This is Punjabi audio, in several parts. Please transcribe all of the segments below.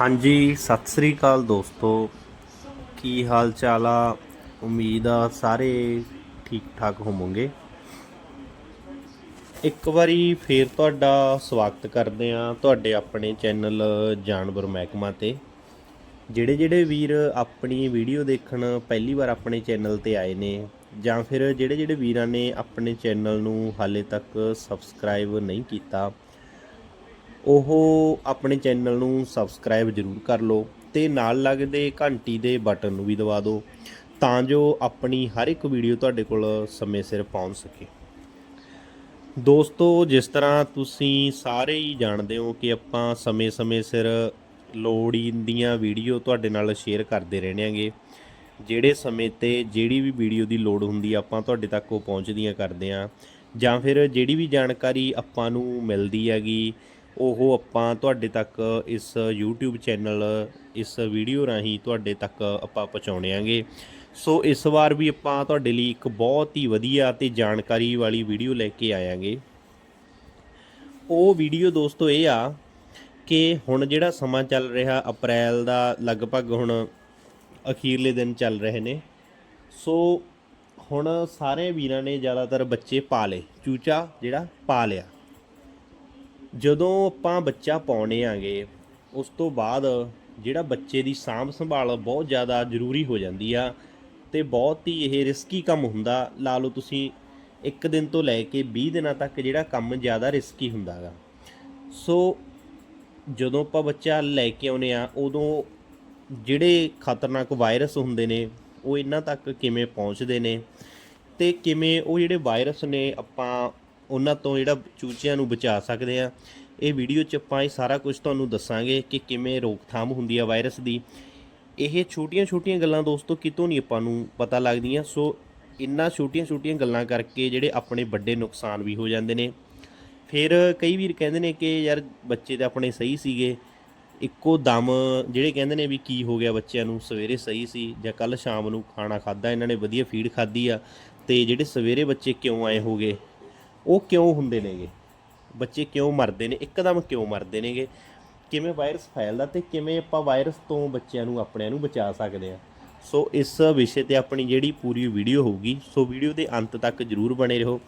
ਹਾਂਜੀ, ਸਤਿ ਸ੍ਰੀ ਅਕਾਲ ਦੋਸਤੋ। ਕੀ ਹਾਲ ਚਾਲ ਆ? ਉਮੀਦ ਆ ਸਾਰੇ ਠੀਕ ਠਾਕ ਹੋਵੋਗੇ। ਇੱਕ ਵਾਰੀ ਫੇਰ ਤੁਹਾਡਾ ਸਵਾਗਤ ਕਰਦੇ ਆ ਤੁਹਾਡੇ ਆਪਣੇ ਚੈਨਲ ਜਾਨਵਰ ਮਹਿਕਮਾ ਤੇ। ਜਿਹੜੇ ਜਿਹੜੇ ਵੀਰ ਆਪਣੀ ਵੀਡੀਓ ਦੇਖਣ ਪਹਿਲੀ ਵਾਰ ਆਪਣੇ ਚੈਨਲ ਤੇ ਆਏ ਨੇ, ਜਾਂ ਫਿਰ ਜਿਹੜੇ ਜਿਹੜੇ ਵੀਰਾਂ ਨੇ ਆਪਣੇ ਚੈਨਲ ਨੂੰ ਹਾਲੇ ਤੱਕ ਸਬਸਕ੍ਰਾਈਬ ਨਹੀਂ ਕੀਤਾ ਉਹ ਆਪਣੇ ਚੈਨਲ ਨੂੰ ਸਬਸਕ੍ਰਾਈਬ ਜ਼ਰੂਰ ਕਰ ਲਓ ਤੇ ਨਾਲ ਲੱਗਦੇ ਘੰਟੀ ਦੇ ਬਟਨ ਨੂੰ ਵੀ ਦਬਾ ਦਿਓ ਤਾਂ ਜੋ ਆਪਣੀ ਹਰ ਇੱਕ ਵੀਡੀਓ ਤੁਹਾਡੇ ਕੋਲ ਸਮੇਂ ਸਿਰ ਪਹੁੰਚ ਸਕੇ। ਦੋਸਤੋ, ਜਿਸ ਤਰ੍ਹਾਂ ਤੁਸੀਂ ਸਾਰੇ ਹੀ ਜਾਣਦੇ ਹੋ ਕਿ ਆਪਾਂ ਸਮੇਂ-ਸਮੇਂ ਸਿਰ ਲੋੜੀਂਦੀਆਂ ਵੀਡੀਓ ਤੁਹਾਡੇ ਨਾਲ ਸ਼ੇਅਰ ਕਰਦੇ ਰਹਿੰਦੇ ਆਂਗੇ ਜਿਹੜੇ ਸਮੇਂ ਤੇ ਜਿਹੜੀ ਵੀ ਵੀਡੀਓ ਦੀ ਲੋੜ ਹੁੰਦੀ ਆਪਾਂ ਤੁਹਾਡੇ ਤੱਕ ਉਹ ਪਹੁੰਚਦੀਆਂ ਕਰਦੇ ਆਂ ਜਾਂ ਫਿਰ ਜਿਹੜੀ ਵੀ ਜਾਣਕਾਰੀ ਆਪਾਂ ਨੂੰ ਮਿਲਦੀ ਹੈਗੀ ਉਹ ਆਪਾਂ ਤੁਹਾਡੇ ਤੱਕ ਇਸ YouTube ਚੈਨਲ ਇਸ ਵੀਡੀਓ ਰਾਹੀਂ ਤੁਹਾਡੇ ਤੱਕ ਆਪਾਂ ਪਹੁੰਚਾਉਣੇ ਆਂਗੇ ਸੋ ਇਸ ਵਾਰ ਵੀ ਆਪਾਂ ਤੁਹਾਡੇ ਲਈ ਇੱਕ ਬਹੁਤ ਹੀ ਵਧੀਆ ਤੇ ਜਾਣਕਾਰੀ ਵਾਲੀ ਵੀਡੀਓ ਲੈ ਕੇ ਆਇਆਂਗੇ। ਉਹ ਵੀਡੀਓ ਦੋਸਤੋ ਇਹ ਆ ਕਿ ਹੁਣ ਜਿਹੜਾ ਸਮਾਂ ਚੱਲ ਰਿਹਾ, ਅਪ੍ਰੈਲ ਦਾ ਲਗਭਗ ਹੁਣ ਅਖੀਰਲੇ ਦਿਨ ਚੱਲ ਰਹੇ ਨੇ। ਸੋ ਹੁਣ ਸਾਰੇ ਵੀਰਾਂ ਨੇ ਜ਼ਿਆਦਾਤਰ ਬੱਚੇ ਪਾ ਲਏ, ਚੂਚਾ ਜਿਹੜਾ ਪਾ ਲਿਆ। ਜਦੋਂ ਆਪਾਂ ਬੱਚਾ ਪਾਉਣੇ ਆਂਗੇ, ਉਸ ਤੋਂ ਬਾਅਦ ਜਿਹੜਾ ਬੱਚੇ ਦੀ ਸਾਂਭ ਸੰਭਾਲ ਬਹੁਤ ਜ਼ਿਆਦਾ ਜ਼ਰੂਰੀ ਹੋ ਜਾਂਦੀ ਆ ਤੇ ਬਹੁਤ ਹੀ ਇਹ ਰਿਸਕੀ ਕੰਮ ਹੁੰਦਾ, ਲਾ ਲਓ ਤੁਸੀਂ ਇੱਕ ਦਿਨ ਤੋਂ ਲੈ ਕੇ 20 ਦਿਨਾਂ ਤੱਕ ਜਿਹੜਾ ਕੰਮ ਜ਼ਿਆਦਾ ਰਿਸਕੀ ਹੁੰਦਾਗਾ ਸੋ ਜਦੋਂ ਆਪਾਂ ਬੱਚਾ ਲੈ ਕੇ ਆਉਨੇ ਆ, ਉਦੋਂ ਜਿਹੜੇ ਖਤਰਨਾਕ ਵਾਇਰਸ ਹੁੰਦੇ ਨੇ, ਉਹ ਇਹਨਾਂ ਤੱਕ ਕਿਵੇਂ ਪਹੁੰਚਦੇ ਨੇ ਤੇ ਕਿਵੇਂ ਉਹ ਜਿਹੜੇ ਵਾਇਰਸ ਨੇ ਆਪਾਂ ਉਹਨਾਂ ਤੋਂ ਜਿਹੜਾ ਚੂਚਿਆਂ ਨੂੰ ਬਚਾ ਸਕਦੇ ਆ ਇਹ ਵੀਡੀਓ 'ਚ ਆਪਾਂ ਇਹ ਸਾਰਾ ਕੁਝ ਤੁਹਾਨੂੰ ਦੱਸਾਂਗੇ ਕਿ ਕਿਵੇਂ ਰੋਕਥਾਮ ਹੁੰਦੀ ਆ ਵਾਇਰਸ ਦੀ। ਇਹ ਛੋਟੀਆਂ-ਛੋਟੀਆਂ ਗੱਲਾਂ ਦੋਸਤੋ ਕਿਤੋਂ ਨਹੀਂ ਆਪਾਂ ਨੂੰ ਪਤਾ ਲੱਗਦੀਆਂ। ਸੋ ਇੰਨਾ ਛੋਟੀਆਂ-ਛੋਟੀਆਂ ਗੱਲਾਂ ਕਰਕੇ ਜਿਹੜੇ ਆਪਣੇ ਵੱਡੇ ਨੁਕਸਾਨ ਵੀ ਹੋ ਜਾਂਦੇ ਨੇ। ਫਿਰ ਕਈ ਵੀਰ ਕਹਿੰਦੇ ਨੇ ਕਿ ਯਾਰ ਬੱਚੇ ਤਾਂ ਆਪਣੇ ਸਹੀ ਸੀਗੇ। ਇੱਕੋ ਦਮ ਜਿਹੜੇ ਕਹਿੰਦੇ ਨੇ ਵੀ ਕੀ ਹੋ ਗਿਆ ਬੱਚਿਆਂ ਨੂੰ, ਸਵੇਰੇ ਸਹੀ ਸੀ ਜਾਂ ਕੱਲ ਸ਼ਾਮ ਨੂੰ ਖਾਣਾ ਖਾਦਾ ਇਹਨਾਂ ਨੇ ਵਧੀਆ ਫੀਡ ਖਾਧੀ ਆ। ਤੇ ਜਿਹੜੇ ਸਵੇਰੇ ਬੱਚੇ ਕਿਉਂ ਆਏ ਹੋਗੇ? ਉਹ ਕਿਉਂ ਹੁੰਦੇ ਨੇਗੇ? ਬੱਚੇ ਕਿਉਂ ਮਰਦੇ ਨੇ? ਇੱਕਦਮ ਕਿਉਂ ਮਰਦੇ ਨੇਗੇ? ਕਿਵੇਂ ਵਾਇਰਸ ਫੈਲਦਾ ਤੇ ਕਿਵੇਂ ਆਪਾਂ ਵਾਇਰਸ ਤੋਂ ਬੱਚਿਆਂ ਨੂੰ, ਆਪਣਿਆਂ ਨੂੰ ਬਚਾ ਸਕਦੇ ਆ ਸੋ ਇਸ ਵਿਸ਼ੇ ਤੇ ਆਪਣੀ ਜਿਹੜੀ ਪੂਰੀ ਵੀਡੀਓ ਹੋਊਗੀ, ਸੋ ਵੀਡੀਓ ਦੇ ਅੰਤ ਤੱਕ ਜਰੂਰ ਬਣੇ ਰਹੋ।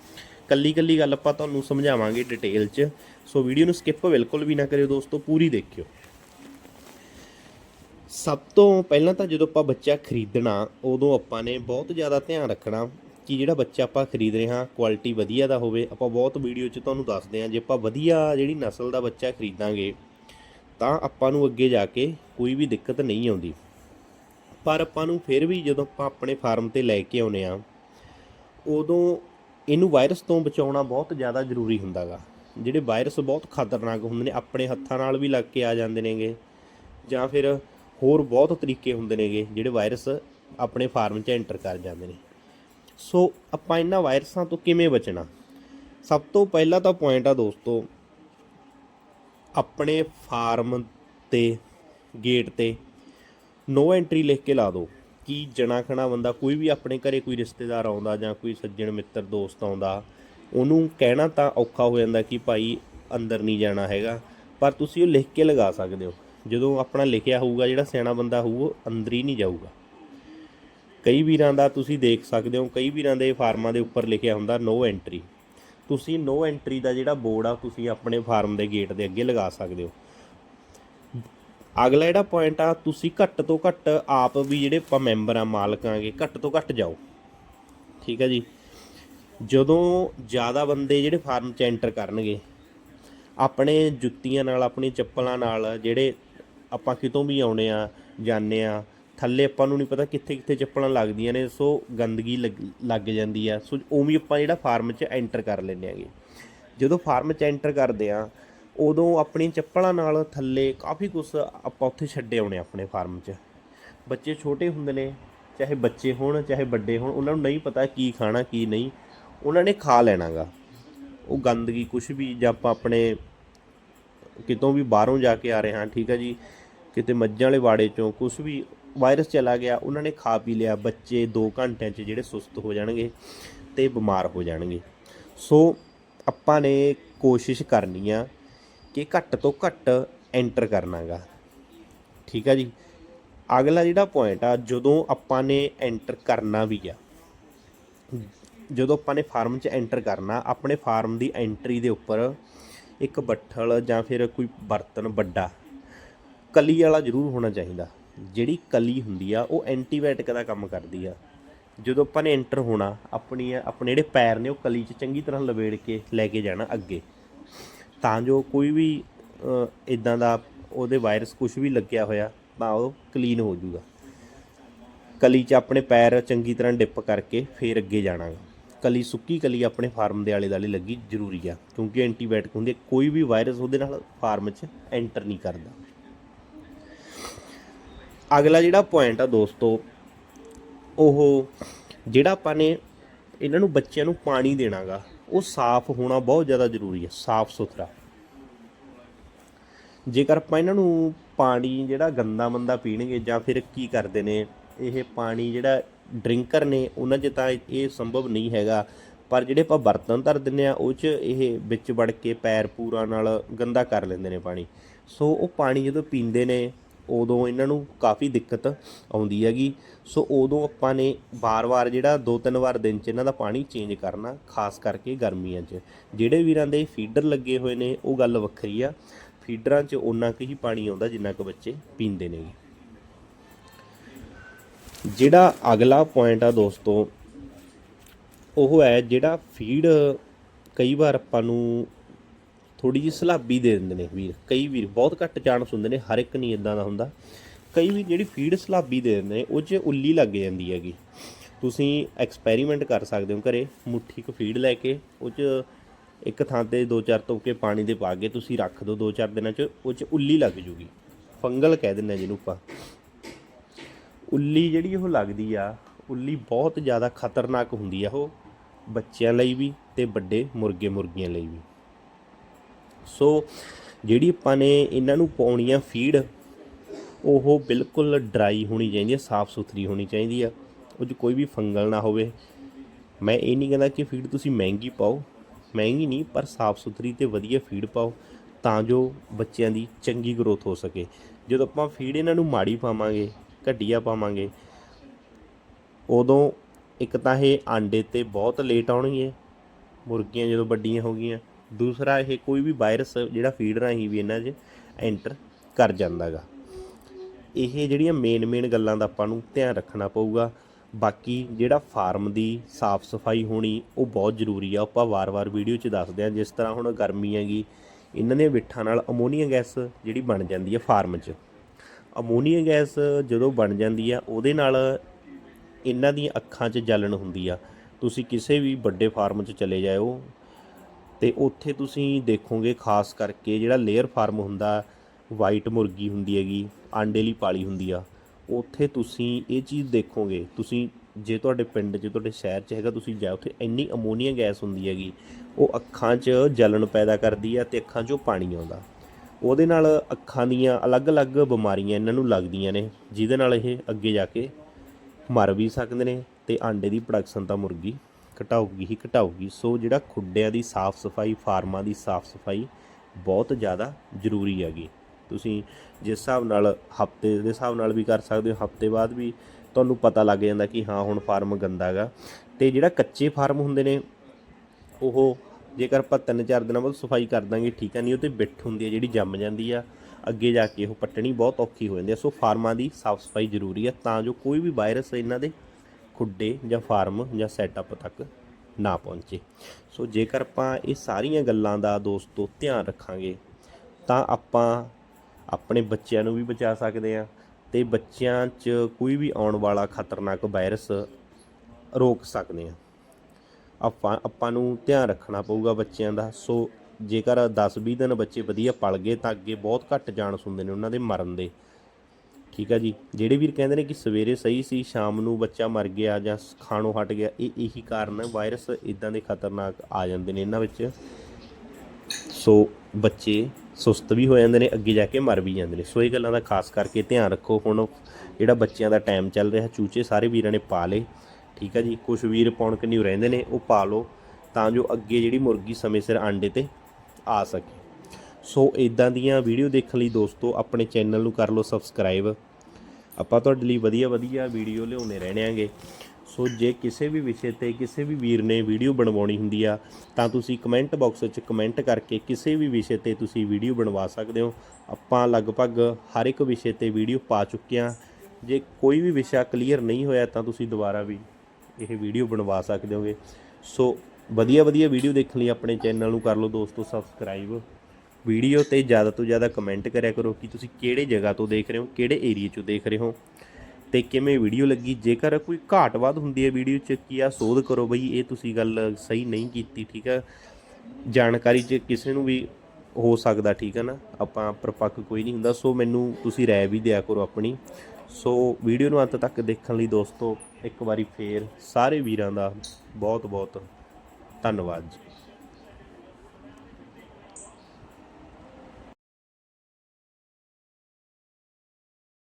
ਕੱਲੀ ਕੱਲੀ ਗੱਲ ਆਪਾਂ ਤੁਹਾਨੂੰ ਸਮਝਾਵਾਂਗੇ ਡਿਟੇਲ 'ਚ। ਸੋ ਵੀਡੀਓ ਨੂੰ ਸਕਿਪ ਬਿਲਕੁਲ ਵੀ ਨਾ ਕਰਿਓ ਦੋਸਤੋ, ਪੂਰੀ ਦੇਖਿਓ। ਸਭ ਤੋਂ ਪਹਿਲਾਂ ਤਾਂ ਜਦੋਂ ਆਪਾਂ ਬੱਚਾ ਖਰੀਦਣਾ, ਉਦੋਂ ਆਪਾਂ ਨੇ ਬਹੁਤ ਜ਼ਿਆਦਾ ਧਿਆਨ ਰੱਖਣਾ ਕਿ ਜਿਹੜਾ ਬੱਚਾ ਆਪਾਂ ਖਰੀਦ ਰਹੇ ਹਾਂ ਕੁਆਲਿਟੀ ਵਧੀਆ ਦਾ ਹੋਵੇ, ਆਪਾਂ ਬਹੁਤ ਵੀਡੀਓ 'ਚ ਤੁਹਾਨੂੰ ਦੱਸਦੇ ਹਾਂ, ਜੇ ਆਪਾਂ ਵਧੀਆ ਜਿਹੜੀ ਨਸਲ ਦਾ ਬੱਚਾ ਖਰੀਦਾਂਗੇ, ਤਾਂ ਆਪਾਂ ਨੂੰ ਅੱਗੇ ਜਾ ਕੇ ਕੋਈ ਵੀ ਦਿੱਕਤ ਨਹੀਂ ਆਉਂਦੀ। ਪਰ ਆਪਾਂ ਨੂੰ ਫਿਰ ਵੀ ਜਦੋਂ ਆਪਾਂ ਆਪਣੇ ਫਾਰਮ ਤੇ ਲੈ ਕੇ ਆਉਨੇ ਆ ਉਦੋਂ ਇਹਨੂੰ ਵਾਇਰਸ ਤੋਂ ਬਚਾਉਣਾ ਬਹੁਤ ਜ਼ਿਆਦਾ ਜ਼ਰੂਰੀ ਹੁੰਦਾਗਾ ਜਿਹੜੇ ਵਾਇਰਸ ਬਹੁਤ ਖਤਰਨਾਕ ਹੁੰਦੇ ਨੇ, ਆਪਣੇ ਹੱਥਾਂ ਨਾਲ ਵੀ ਲੱਗ ਕੇ ਆ ਜਾਂਦੇ ਨੇਗੇ, ਜਾਂ ਫਿਰ ਹੋਰ ਬਹੁਤ ਤਰੀਕੇ ਹੁੰਦੇ ਨੇਗੇ, ਜਿਹੜੇ ਵਾਇਰਸ ਆਪਣੇ ਫਾਰਮ 'ਚ ਐਂਟਰ ਕਰ ਜਾਂਦੇ ਨੇ। ਸੋ ਆਪਾਂ ਇਹਨਾਂ ਵਾਇਰਸਾਂ ਤੋਂ ਕਿਵੇਂ ਬਚਣਾ? ਸਭ ਤੋਂ ਪਹਿਲਾ ਤਾਂ ਪੁਆਇੰਟ ਆ ਦੋਸਤੋ, ਆਪਣੇ ਫਾਰਮ ਤੇ ਗੇਟ ਤੇ ਨੋ ਐਂਟਰੀ ਲਿਖ ਕੇ ਲਾ ਦਿਓ। ਕਿ ਜਣਾ ਖਣਾ ਬੰਦਾ ਕੋਈ ਵੀ ਆਪਣੇ ਘਰੇ ਕੋਈ ਰਿਸ਼ਤੇਦਾਰ ਆਉਂਦਾ ਜਾਂ ਕੋਈ ਸੱਜਣ ਮਿੱਤਰ, ਦੋਸਤ ਆਉਂਦਾ, ਉਹਨੂੰ ਕਹਿਣਾ ਤਾਂ ਔਖਾ ਹੋ ਜਾਂਦਾ ਕਿ ਭਾਈ ਅੰਦਰ ਨਹੀਂ ਜਾਣਾ ਹੈਗਾ, ਪਰ ਤੁਸੀਂ ਉਹ ਲਿਖ ਕੇ ਲਗਾ ਸਕਦੇ ਹੋ। ਜਦੋਂ ਆਪਣਾ ਲਿਖਿਆ ਹੋਊਗਾ, ਜਿਹੜਾ ਸਿਆਣਾ ਬੰਦਾ ਹੋਊ, ਉਹ ਅੰਦਰ ਹੀ ਨਹੀਂ ਜਾਊਗਾ। ਕਈ ਵੀਰਾਂ ਦਾ ਤੁਸੀਂ ਦੇਖ ਸਕਦੇ ਹੋ, ਕਈ ਵੀਰਾਂ ਦੇ ਫਾਰਮਾਂ ਦੇ ਉੱਪਰ ਲਿਖਿਆ ਹੁੰਦਾ ਨੋ ਐਂਟਰੀ ਤੁਸੀਂ ਨੋ ਐਂਟਰੀ ਦਾ ਜਿਹੜਾ ਬੋਰਡ ਆ, ਤੁਸੀਂ ਆਪਣੇ ਫਾਰਮ ਦੇ ਗੇਟ ਦੇ ਅੱਗੇ ਲਗਾ ਸਕਦੇ ਹੋ। ਅਗਲਾ ਜਿਹੜਾ ਪੁਆਇੰਟ ਆ, ਤੁਸੀਂ ਘੱਟ ਤੋਂ ਘੱਟ ਆਪ ਵੀ ਜਿਹੜੇ ਆਪਾਂ ਮੈਂਬਰ ਆ, ਮਾਲਕ ਆਂਗੇ ਘੱਟ ਤੋਂ ਘੱਟ ਜਾਓ। ਠੀਕ ਹੈ ਜੀ? ਜਦੋਂ ਜ਼ਿਆਦਾ ਬੰਦੇ ਜਿਹੜੇ ਫਾਰਮ 'ਚ ਐਂਟਰ ਕਰਨਗੇ, ਆਪਣੇ ਜੁੱਤੀਆਂ ਨਾਲ, ਆਪਣੀ ਚੱਪਲਾਂ ਨਾਲ, ਜਿਹੜੇ ਆਪਾਂ ਕਿਤੋਂ ਵੀ ਆਉਣੇ ਆ, ਜਾਂਦੇ ਆ ਥੱਲੇ ਆਪਾਂ ਨੂੰ ਨਹੀਂ ਪਤਾ ਕਿੱਥੇ ਕਿੱਥੇ ਚੱਪਲਾਂ ਲੱਗਦੀਆਂ ਨੇ, ਸੋ ਗੰਦਗੀ ਲੱਗ- ਲੱਗ ਜਾਂਦੀ ਆ। ਸੋ ਉਵੇਂ ਆਪਾਂ ਜਿਹੜਾ ਫਾਰਮ 'ਚ ਐਂਟਰ ਕਰ ਲੈਂਦੇ ਆਗੇ। ਜਦੋਂ ਫਾਰਮ 'ਚ ਐਂਟਰ ਕਰਦੇ ਆ, ਉਦੋਂ ਆਪਣੀ ਚੱਪਲਾਂ ਨਾਲ ਥੱਲੇ ਕਾਫੀ ਕੁਝ ਆਪਾਂ ਉੱਥੇ ਛੱਡੇ ਆਉਣੇ ਆਪਣੇ ਫਾਰਮ 'ਚ। ਬੱਚੇ ਛੋਟੇ ਹੁੰਦੇ ਨੇ, ਚਾਹੇ ਬੱਚੇ ਹੋਣ, ਚਾਹੇ ਵੱਡੇ ਹੋਣ, ਉਹਨਾਂ ਨੂੰ ਨਹੀਂ ਪਤਾ ਕੀ ਖਾਣਾ, ਕੀ ਨਹੀਂ। ਉਹਨਾਂ ਨੇ ਖਾ ਲੈਣਾਗਾ ਉਹ ਗੰਦਗੀ ਕੁਝ ਵੀ ਜਾਂ ਆਪਾਂ ਆਪਣੇ ਕਿਤੋਂ ਵੀ ਬਾਹਰੋਂ ਜਾ ਕੇ ਆ ਰਹੇ ਹਾਂ, ਠੀਕ ਆ ਜੀ, ਕਿਤੇ ਮੱਝਾਂ ਵਾਲੇ ਵਾੜੇ ਚੋਂ ਕੁਝ ਵੀ ਵਾਇਰਸ ਚਲਾ ਗਿਆ, ਉਹਨਾਂ ਨੇ ਖਾ ਪੀ ਲਿਆ, ਬੱਚੇ 2 ਘੰਟਿਆਂ 'ਚ ਜਿਹੜੇ ਸੁਸਤ ਹੋ ਜਾਣਗੇ ਤੇ ਬਿਮਾਰ ਹੋ ਜਾਣਗੇ। ਸੋ ਆਪਾਂ ਨੇ ਕੋਸ਼ਿਸ਼ ਕਰਨੀ ਆ ਕਿ ਘੱਟ ਤੋਂ ਘੱਟ ਐਂਟਰ ਕਰਨਾਗਾ। ਠੀਕ ਆ ਜੀ? ਅਗਲਾ ਜਿਹੜਾ ਪੁਆਇੰਟ ਆ, ਜਦੋਂ ਆਪਾਂ ਨੇ ਐਂਟਰ ਕਰਨਾ ਵੀ ਆ, ਜਦੋਂ ਆਪਾਂ ਨੇ ਫਾਰਮ 'ਚ ਐਂਟਰ ਕਰਨਾ, ਆਪਣੇ ਫਾਰਮ ਦੀ ਐਂਟਰੀ ਦੇ ਉੱਪਰ ਇੱਕ ਬੱਠਲ ਜਾਂ ਫਿਰ ਕੋਈ ਬਰਤਨ ਵੱਡਾ, ਕਲੀ ਵਾਲਾ ਜ਼ਰੂਰ ਹੋਣਾ ਚਾਹੀਦਾ। ਜਿਹੜੀ ਕਲੀ ਹੁੰਦੀ ਆ, ਉਹ ਐਂਟੀਬਾਇਓਟਿਕ ਦਾ ਕੰਮ ਕਰਦੀ ਆ। ਜਦੋਂ ਆਪਾਂ ਨੇ ਐਂਟਰ ਹੋਣਾ ਆਪਣੀ ਆਪਣੇ ਜਿਹੜੇ ਪੈਰ ਨੇ, ਉਹ ਕਲੀ 'ਚ ਚੰਗੀ ਤਰ੍ਹਾਂ ਲਵੇੜ ਕੇ ਲੈ ਕੇ ਜਾਣਾ ਅੱਗੇ। ਤਾਂ ਜੋ ਕੋਈ ਵੀ ਇਦਾਂ ਦਾ ਉਹਦੇ ਵਾਇਰਸ ਕੁਝ ਵੀ ਲੱਗਿਆ ਹੋਇਆ, ਤਾਂ ਉਹ ਕਲੀਨ ਹੋ ਜਾਊਗਾ ਕਲੀ 'ਚ ਆਪਣੇ ਪੈਰ ਚੰਗੀ ਤਰ੍ਹਾਂ ਡਿਪ ਕਰਕੇ ਫੇਰ ਅੱਗੇ ਜਾਣਾ ਗਾ। ਕਲੀ, ਸੁੱਕੀ ਕਲੀ ਆਪਣੇ ਫਾਰਮ ਦੇ ਆਲੇ ਦੁਆਲੇ ਲੱਗੀ ਜ਼ਰੂਰੀ ਆ, ਕਿਉਂਕਿ ਐਂਟੀਬਾਇਓਟਿਕ ਹੁੰਦੀ ਕੋਈ ਵੀ ਵਾਇਰਸ ਉਹਦੇ ਨਾਲ ਫਾਰਮ 'ਚ ਐਂਟਰ ਨਹੀਂ ਕਰਦਾ। ਅਗਲਾ ਜਿਹੜਾ ਪੁਆਇੰਟ ਆ ਦੋਸਤੋ, ਉਹ ਜਿਹੜਾ ਆਪਾਂ ਨੇ ਇਹਨਾਂ ਨੂੰ ਬੱਚਿਆਂ ਨੂੰ ਪਾਣੀ ਦੇਣਾਗਾ, ਉਹ ਸਾਫ਼ ਹੋਣਾ ਬਹੁਤ ਜ਼ਿਆਦਾ ਜ਼ਰੂਰੀ ਹੈ ਸਾਫ਼ ਸੁਥਰਾ। ਜੇਕਰ ਆਪਾਂ ਇਹਨਾਂ ਨੂੰ ਪਾਣੀ ਜਿਹੜਾ ਗੰਦਾ ਮੰਦਾ ਪੀਣਗੇ ਜਾਂ ਫਿਰ ਕੀ ਕਰਦੇ ਨੇ, ਇਹ ਪਾਣੀ ਜਿਹੜਾ ਡਰਿੰਕਰ ਨੇ, ਉਹਨਾਂ 'ਚ ਤਾਂ ਇਹ ਸੰਭਵ ਨਹੀਂ ਹੈਗਾ। ਪਰ ਜਿਹੜੇ ਆਪਾਂ ਬਰਤਨ ਧਰ ਦਿੰਨੇ ਆ, ਉਹ 'ਚ ਇਹ ਵਿੱਚ ਵੜ ਕੇ ਪੈਰ ਪੂਰਾ ਨਾਲ ਗੰਦਾ ਕਰ ਲੈਂਦੇ ਨੇ ਪਾਣੀ। ਸੋ ਉਹ ਪਾਣੀ ਜਦੋਂ ਪੀਂਦੇ ਨੇ ਉਦੋਂ ਇਹਨਾਂ ਨੂੰ ਕਾਫੀ ਦਿੱਕਤ ਆਉਂਦੀ ਹੈਗੀ। ਸੋ ਉਦੋਂ ਆਪਾਂ ਨੇ ਵਾਰ-ਵਾਰ ਜਿਹੜਾ ਦੋ ਤਿੰਨ ਵਾਰ ਦਿਨ 'ਚ ਇਹਨਾਂ ਦਾ ਪਾਣੀ ਚੇਂਜ ਕਰਨਾ, ਖਾਸ ਕਰਕੇ ਗਰਮੀਆਂ 'ਚ। ਜਿਹੜੇ ਵੀਰਾਂ ਦੇ ਫੀਡਰ ਲੱਗੇ ਹੋਏ ਨੇ, ਉਹ ਗੱਲ ਵੱਖਰੀ ਆ। ਫੀਡਰਾਂ 'ਚ ਓਨਾ ਕੁ ਹੀ ਪਾਣੀ ਆਉਂਦਾ ਜਿੰਨਾ ਕੁ ਬੱਚੇ ਪੀਂਦੇ ਨੇਗੇ ਜਿਹੜਾ ਅਗਲਾ ਪੁਆਇੰਟ ਆ ਦੋਸਤੋ, ਉਹ ਹੈ ਜਿਹੜਾ ਫੀਡ ਕਈ ਵਾਰ ਆਪਾਂ ਨੂੰ ਥੋੜੀ ਜਿਹੀ ਸਲਾਬੀ ਦੇ ਦਿੰਦੇ ਨੇ ਵੀਰ, ਕਈ ਵੀਰ ਬਹੁਤ ਘੱਟ ਚਾਂਸ ਹੁੰਦੇ ਨੇ, ਹਰ ਇੱਕ ਨਹੀਂ ਇਦਾਂ ਦਾ ਹੁੰਦਾ। ਕਈ ਵੀ ਜਿਹੜੀ ਫੀਡ ਸਲਾਬੀ ਦੇ ਦਿੰਦੇ ਨੇ, ਉਹ 'ਚ ਉੱਲੀ ਲੱਗ ਜਾਂਦੀ ਹੈਗੀ। ਤੁਸੀਂ ਐਕਸਪੈਰੀਮੈਂਟ ਕਰ ਸਕਦੇ ਹੋ ਘਰੇ, ਮੁੱਠੀ ਕੁ ਫੀਡ ਲੈ ਕੇ, ਉਹ 'ਚ ਇੱਕ ਥਾਂ ਤੇ ਦੋ ਚਾਰ ਤੋਕੇ ਪਾਣੀ ਦੇ ਪਾ ਕੇ ਤੁਸੀਂ ਰੱਖ ਦਿਓ ਦੋ ਚਾਰ ਦਿਨਾਂ 'ਚ, ਉਹ 'ਚ ਉੱਲੀ ਲੱਗ ਜੂਗੀ। ਫੰਗਲ ਕਹਿ ਦਿੰਦੇ ਆ ਜਿਹਨੂੰ ਆਪਾਂ। ਉੱਲੀ ਜਿਹੜੀ ਉਹ ਲੱਗਦੀ ਆ, ਉੱਲੀ ਬਹੁਤ ਜ਼ਿਆਦਾ ਖਤਰਨਾਕ ਹੁੰਦੀ ਆ ਉਹ ਬੱਚਿਆਂ ਲਈ ਵੀ ਤੇ ਵੱਡੇ ਮੁਰਗੇ ਮੁਰਗੀਆਂ ਲਈ ਵੀ। ਸੋ ਜਿਹੜੀ ਆਪਾਂ ਨੇ ਇਹਨਾਂ ਨੂੰ ਪਾਉਣੀ ਆ ਫੀਡ ਉਹ ਬਿਲਕੁਲ ਡਰਾਈ ਹੋਣੀ ਚਾਹੀਦੀ ਹੈ, ਸਾਫ਼ ਸੁਥਰੀ ਹੋਣੀ ਚਾਹੀਦੀ ਆ। ਉਹ 'ਚ ਕੋਈ ਵੀ ਫੰਗਲ ਨਾ ਹੋਵੇ। ਮੈਂ ਇਹ ਨਹੀਂ ਕਹਿੰਦਾ ਕਿ ਫੀਡ ਤੁਸੀਂ ਮਹਿੰਗੀ ਪਾਓ। ਮਹਿੰਗੀ ਨਹੀਂ, ਪਰ ਸਾਫ਼ ਸੁਥਰੀ ਤੇ ਵਧੀਆ ਫੀਡ ਪਾਓ, ਤਾਂ ਜੋ ਬੱਚਿਆਂ ਦੀ ਚੰਗੀ ਗਰੋਥ ਹੋ ਸਕੇ। ਜਦੋਂ ਆਪਾਂ ਫੀਡ ਇਹਨਾਂ ਨੂੰ ਮਾੜੀ ਪਾਵਾਂਗੇ, ਘਟੀਆ ਪਾਵਾਂਗੇ, ਉਦੋਂ ਇੱਕ ਤਾਂ ਇਹ ਆਂਡੇ ਤੇ ਬਹੁਤ ਲੇਟ ਆਉਣਗੇ ਮੁਰਗੀਆਂ ਜਦੋਂ ਵੱਡੀਆਂ ਹੋ ਗਈਆਂ ਦੂਸਰਾ ਇਹ ਕੋਈ ਵੀ ਵਾਇਰਸ ਜਿਹੜਾ ਫੀਡ ਰਾਹੀਂ ਵੀ ਇਹਨਾਂ 'ਚ ਐਂਟਰ ਕਰ ਜਾਂਦਾਗਾ ਇਹ ਜਿਹੜੀਆਂ ਮੇਨ ਮੇਨ ਗੱਲਾਂ ਦਾ ਆਪਾਂ ਨੂੰ ਧਿਆਨ ਰੱਖਣਾ ਪਊਗਾ। ਬਾਕੀ ਜਿਹੜਾ ਫਾਰਮ ਦੀ ਸਾਫ਼ ਸਫ਼ਾਈ ਹੋਣੀ, ਉਹ ਬਹੁਤ ਜ਼ਰੂਰੀ ਆ। ਆਪਾਂ ਵਾਰ-ਵਾਰ ਵੀਡੀਓ 'ਚ ਦੱਸਦੇ ਆ ਜਿਸ ਤਰ੍ਹਾਂ ਹੁਣ ਗਰਮੀ ਹੈਗੀ, ਇਹਨਾਂ ਦੇ ਵਿੱਠਾਂ ਨਾਲ ਅਮੋਨੀਆ ਗੈਸ ਜਿਹੜੀ ਬਣ ਜਾਂਦੀ ਹੈ ਫਾਰਮ 'ਚ। ਅਮੋਨੀਆ ਗੈਸ ਜਦੋਂ ਬਣ ਜਾਂਦੀ ਆ, ਉਹਦੇ ਨਾਲ ਇਹਨਾਂ ਦੀਆਂ ਅੱਖਾਂ 'ਚ ਜਲਣ ਹੁੰਦੀ ਆ। ਤੁਸੀਂ ਕਿਸੇ ਵੀ ਵੱਡੇ ਫਾਰਮ 'ਚ ਚਲੇ ਜਾਓ ਤੇ ਉੱਥੇ ਤੁਸੀਂ ਦੇਖੋਗੇ ਖਾਸ ਕਰਕੇ ਜਿਹੜਾ ਲੇਅਰ ਫਾਰਮ ਹੁੰਦਾ ਵਾਈਟ ਮੁਰਗੀ ਹੁੰਦੀ ਹੈਗੀ ਆਂਡੇ ਲਈ ਪਾਲੀ ਹੁੰਦੀ ਆ, ਉੱਥੇ ਤੁਸੀਂ ਇਹ ਚੀਜ਼ ਦੇਖੋਗੇ, ਤੁਸੀਂ ਜੇ ਤੁਹਾਡੇ ਪਿੰਡ 'ਚ, ਤੁਹਾਡੇ ਸ਼ਹਿਰ 'ਚ ਹੈਗਾ, ਤੁਸੀਂ ਜਾ ਉੱਥੇ ਇੰਨੀ ਅਮੋਨੀਆ ਗੈਸ ਹੁੰਦੀ ਹੈਗੀ, ਉਹ ਅੱਖਾਂ 'ਚ ਜਲਣ ਪੈਦਾ ਕਰਦੀ ਆ ਤੇ ਅੱਖਾਂ 'ਚੋਂ ਪਾਣੀ ਆਉਂਦਾ। ਉਹਦੇ ਨਾਲ ਅੱਖਾਂ ਦੀਆਂ ਅਲੱਗ-ਅਲੱਗ ਬਿਮਾਰੀਆਂ ਇਹਨਾਂ ਨੂੰ ਲੱਗਦੀਆਂ ਨੇ, ਜਿਹਦੇ ਨਾਲ ਇਹ ਅੱਗੇ ਜਾ ਕੇ ਮਰ ਵੀ ਸਕਦੇ ਨੇ ਤੇ ਆਂਡੇ ਦੀ ਪ੍ਰੋਡਕਸ਼ਨ ਤਾਂ ਮੁਰਗੀ ਘਟਾਊਗੀ ਹੀ ਘਟਾਊਗੀ। ਸੋ ਜਿਹੜਾ ਖੁੱਡਿਆਂ ਦੀ ਸਾਫ਼ ਸਫ਼ਾਈ, ਫਾਰਮਾਂ ਦੀ ਸਾਫ਼ ਸਫ਼ਾਈ ਬਹੁਤ ਜ਼ਿਆਦਾ ਜ਼ਰੂਰੀ ਹੈਗੀ। ਤੁਸੀਂ ਜਿਸ ਹਿਸਾਬ ਨਾਲ ਹਫ਼ਤੇ ਦੇ ਹਿਸਾਬ ਨਾਲ ਵੀ ਕਰ ਸਕਦੇ ਹੋ, ਹਫ਼ਤੇ ਬਾਅਦ ਵੀ ਤੁਹਾਨੂੰ ਪਤਾ ਲੱਗ ਜਾਂਦਾ ਕਿ ਹਾਂ, ਹੁਣ ਫਾਰਮ ਗੰਦਾ ਹੈਗਾ। ਤੇ ਜਿਹੜਾ ਕੱਚੇ ਫਾਰਮ ਹੁੰਦੇ ਨੇ, ਉਹ ਜੇਕਰ ਆਪਾਂ ਤਿੰਨ ਚਾਰ ਦਿਨਾਂ ਬਾਅਦ ਸਫ਼ਾਈ ਕਰ ਦਾਂਗੇ, ਠੀਕ ਆ, ਨਹੀਂ, ਉਹ ਤੇ ਬਿੱਠ ਹੁੰਦੀ ਹੈ ਜਿਹੜੀ ਜੰਮ ਜਾਂਦੀ ਆ, ਅੱਗੇ ਜਾ ਕੇ ਉਹ ਪੱਟਣੀ ਬਹੁਤ ਔਖੀ ਹੋ ਜਾਂਦੀ ਆ। ਸੋ ਫਾਰਮਾਂ ਦੀ ਸਾਫ਼ ਸਫ਼ਾਈ ਜ਼ਰੂਰੀ ਆ, ਤਾਂ ਜੋ ਕੋਈ ਵੀ ਵਾਇਰਸ ਇਹਨਾਂ ਦੇ ਖੁੱਡੇ ਜਾਂ ਫਾਰਮ ਜਾਂ ਸੈਟਅਪ ਤੱਕ ਨਾ ਪਹੁੰਚੇ। ਸੋ ਜੇਕਰ ਆਪਾਂ ਇਹ ਸਾਰੀਆਂ ਗੱਲਾਂ ਦਾ ਦੋਸਤੋ ਧਿਆਨ ਰੱਖਾਂਗੇ, ਤਾਂ ਆਪਾਂ ਆਪਣੇ ਬੱਚਿਆਂ ਨੂੰ ਵੀ ਬਚਾ ਸਕਦੇ ਆ ਤੇ ਬੱਚਿਆਂ 'ਚ ਕੋਈ ਵੀ ਆਉਣ ਵਾਲਾ ਖਤਰਨਾਕ ਵਾਇਰਸ ਰੋਕ ਸਕਦੇ ਆ ਆਪਾਂ ਆਪਾਂ ਨੂੰ ਧਿਆਨ ਰੱਖਣਾ ਪਊਗਾ ਬੱਚਿਆਂ ਦਾ। ਸੋ ਜੇਕਰ 10-20 ਦਿਨ ਬੱਚੇ ਵਧੀਆ ਪਲ ਗਏ ਤਾਂ ਅੱਗੇ ਬਹੁਤ ਘੱਟ ਚਾਂਸ ਹੁੰਦੇ ਨੇ ਉਹਨਾਂ ਦੇ ਮਰਨ ਦੇ। ਠੀਕ ਆ ਜੀ? ਜਿਹੜੇ ਵੀਰ ਕਹਿੰਦੇ ਨੇ ਕਿ ਸਵੇਰੇ ਸਹੀ ਸੀ, ਸ਼ਾਮ ਨੂੰ ਬੱਚਾ ਮਰ ਗਿਆ ਜਾਂ ਖਾਣੋਂ ਹਟ ਗਿਆ, ਇਹ ਇਹੀ ਕਾਰਨ ਹੈ ਵਾਇਰਸ ਇਦਾਂ ਦੇ ਖਤਰਨਾਕ ਆ ਜਾਂਦੇ ਨੇ ਇਹਨਾਂ ਵਿੱਚ। ਸੋ ਬੱਚੇ ਸੁਸਤ ਵੀ ਹੋ ਜਾਂਦੇ ਨੇ, ਅੱਗੇ ਜਾ ਕੇ ਮਰ ਵੀ ਜਾਂਦੇ ਨੇ। ਸੋ ਇਹ ਗੱਲਾਂ ਦਾ ਖਾਸ ਕਰਕੇ ਧਿਆਨ ਰੱਖੋ। ਹੁਣ ਜਿਹੜਾ ਬੱਚਿਆਂ ਦਾ ਟਾਈਮ ਚੱਲ ਰਿਹਾ, ਚੂਚੇ ਸਾਰੇ ਵੀਰਾਂ ਨੇ ਪਾ ਲਏ, ਠੀਕ ਆ ਜੀ? ਕੁਝ ਵੀਰ ਪੌਣਕ ਕਨਿਉ ਰਹਿੰਦੇ ਨੇ, ਉਹ ਪਾ ਲਓ ਤਾਂ ਜੋ ਅੱਗੇ ਜਿਹੜੀ ਮੁਰਗੀ ਸਮੇਂ ਸਿਰ ਆਂਡੇ ਤੇ ਆ ਸਕੇ। ਸੋ ਇਦਾਂ ਦੀਆਂ ਵੀਡੀਓ ਦੇਖਣ ਲਈ ਦੋਸਤੋ, ਆਪਣੇ ਚੈਨਲ ਨੂੰ ਕਰ ਲਓ ਸਬਸਕ੍ਰਾਈਬ ਆਪਾਂ ਤੁਹਾਡੇ ਲਈ ਵਧੀਆ ਵਧੀਆ ਵੀਡੀਓ ਲਿਆਉਂਦੇ ਰਹਿਣੇ ਆਂਗੇ। ਸੋ ਜੇ ਕਿਸੇ ਵੀ ਵਿਸ਼ੇ ਤੇ ਕਿਸੇ ਵੀ ਵੀਰ ਨੇ ਵੀਡੀਓ ਬਣਵਾਉਣੀ ਹੁੰਦੀ ਆ, ਤਾਂ ਤੁਸੀਂ ਕਮੈਂਟ ਬਾਕਸ ਵਿੱਚ ਕਮੈਂਟ ਕਰਕੇ ਕਿਸੇ ਵੀ ਵਿਸ਼ੇ ਤੇ ਤੁਸੀਂ ਵੀਡੀਓ ਬਣਵਾ ਸਕਦੇ ਹੋ। ਆਪਾਂ ਲਗਭਗ ਹਰ ਇੱਕ ਵਿਸ਼ੇ ਤੇ ਵੀਡੀਓ ਪਾ ਚੁੱਕੇ ਹਾਂ ਜੇ ਕੋਈ ਵੀ ਵਿਸ਼ਾ ਕਲੀਅਰ ਨਹੀਂ ਹੋਇਆ, ਤਾਂ ਤੁਸੀਂ ਦੁਬਾਰਾ ਵੀ ਇਹ ਵੀਡੀਓ ਬਣਵਾ ਸਕਦੇ ਹੋਗੇ। ਸੋ ਵਧੀਆ ਵਧੀਆ ਵੀਡੀਓ ਦੇਖਣ ਲਈ ਆਪਣੇ ਚੈਨਲ ਨੂੰ ਕਰ ਲਓ ਦੋਸਤੋ ਸਬਸਕ੍ਰਾਈਬ ਵੀਡੀਓ ਤੇ ਜ਼ਿਆਦਾ ਤੋਂ ਜ਼ਿਆਦਾ ਕਮੈਂਟ ਕਰਿਆ ਕਰੋ ਕਿ ਤੁਸੀਂ ਕਿਹੜੇ ਜਗ੍ਹਾ ਤੋਂ ਦੇਖ ਰਹੇ ਹੋ, ਕਿਹੜੇ ਏਰੀਆ 'ਚੋਂ ਦੇਖ ਰਹੇ ਹੋ ਤੇ ਕਿਵੇਂ ਵੀਡੀਓ ਲੱਗੀ। ਜੇਕਰ ਕੋਈ ਘਾਟ ਵਾਧ ਹੁੰਦੀ ਹੈ ਵੀਡੀਓ 'ਚ ਕੀ ਆ, ਸੋਧ ਕਰੋ ਬਈ, ਇਹ ਤੁਸੀਂ ਗੱਲ ਸਹੀ ਨਹੀਂ ਕੀਤੀ, ਠੀਕ ਆ? ਜਾਣਕਾਰੀ 'ਚ ਕਿਸੇ ਨੂੰ ਵੀ ਹੋ ਸਕਦਾ, ਠੀਕ ਹੈ ਨਾ? ਆਪਾਂ ਪਰਪੱਕ ਕੋਈ ਨਹੀਂ ਹੁੰਦਾ, ਸੋ ਮੈਨੂੰ ਤੁਸੀਂ ਰਾਏ ਵੀ ਦਿਆ ਕਰੋ ਆਪਣੀ। ਸੋ ਵੀਡੀਓ ਨੂੰ ਅੰਤ ਤੱਕ ਦੇਖਣ ਲਈ ਦੋਸਤੋ, ਇੱਕ ਵਾਰੀ ਫੇਰ ਸਾਰੇ ਵੀਰਾਂ ਦਾ ਬਹੁਤ ਬਹੁਤ ਧੰਨਵਾਦ ਜੀ।